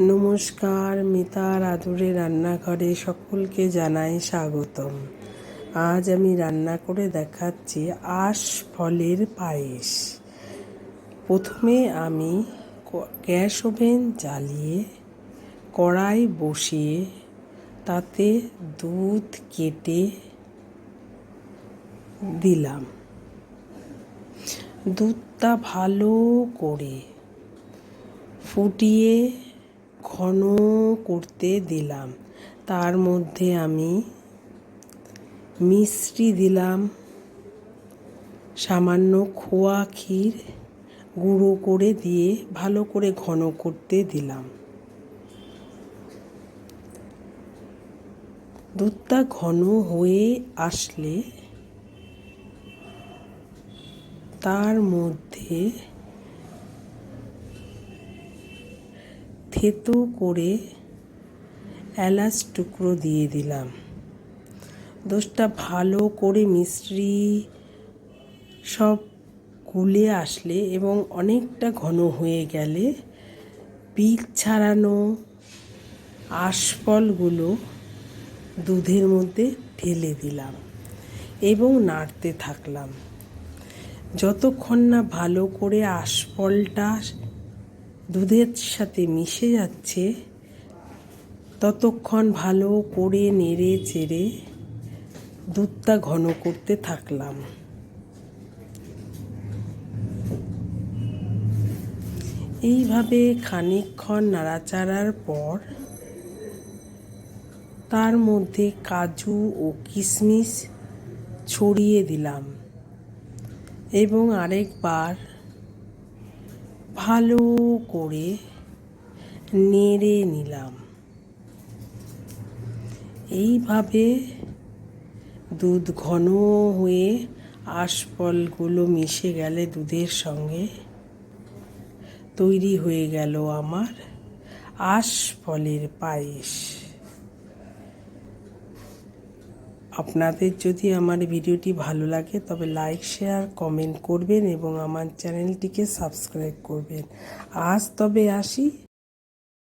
নমস্কার, মিতার আদুরে রান্নাঘরে সকলকে জানাই স্বাগতম। আজ আমি রান্না করে দেখাচ্ছি আঁশ ফলের পায়েস। প্রথমে আমি গ্যাস ওভেন জ্বালিয়ে কড়াই বসিয়ে তাতে দুধ কেটে দিলাম। দুধটা ভালো করে ফুটিয়ে ঘন করতে দিলাম। তার মধ্যে আমি মিশ্রি দিলাম, সামান্য খোয়া ক্ষীর গুঁড়ো করে দিয়ে ভালো করে ঘন করতে দিলাম। দুধটা ঘন হয়ে আসলে তার মধ্যে থেতো করে এলাচ টুকরো দিয়ে দিলাম। দোষটা ভালো করে মিশ্রি সব গুলে আসলে এবং অনেকটা ঘন হয়ে গেলে বীজ ছাড়ানো আশফলগুলো দুধের মধ্যে ঢেলে দিলাম এবং নাড়তে থাকলাম। যতক্ষণ না ভালো করে আশফলটা দুধের সাথে মিশে যাচ্ছে। ততক্ষণ ভালো করে নেড়ে চেড়ে দুধটা ঘন করতে থাকলাম। এইভাবে খানিকক্ষণ নাড়াচাড়ার পর তার মধ্যে কাজু ও কিশমিশ ছড়িয়ে দিলাম এবং আরেকবার ভালো করে নেড়ে নিলাম। এইভাবে দুধ ঘন হয়ে আশফলগুলো মিশে গেলে দুধের সঙ্গে তৈরি হয়ে গেল আমার আশফলের পায়েস। আপনাদের যদি আমার ভিডিওটি ভালো লাগে, তবে লাইক শেয়ার কমেন্ট করবেন এবং আমার চ্যানেলটিকে সাবস্ক্রাইব করবেন। আজ তবে আসি।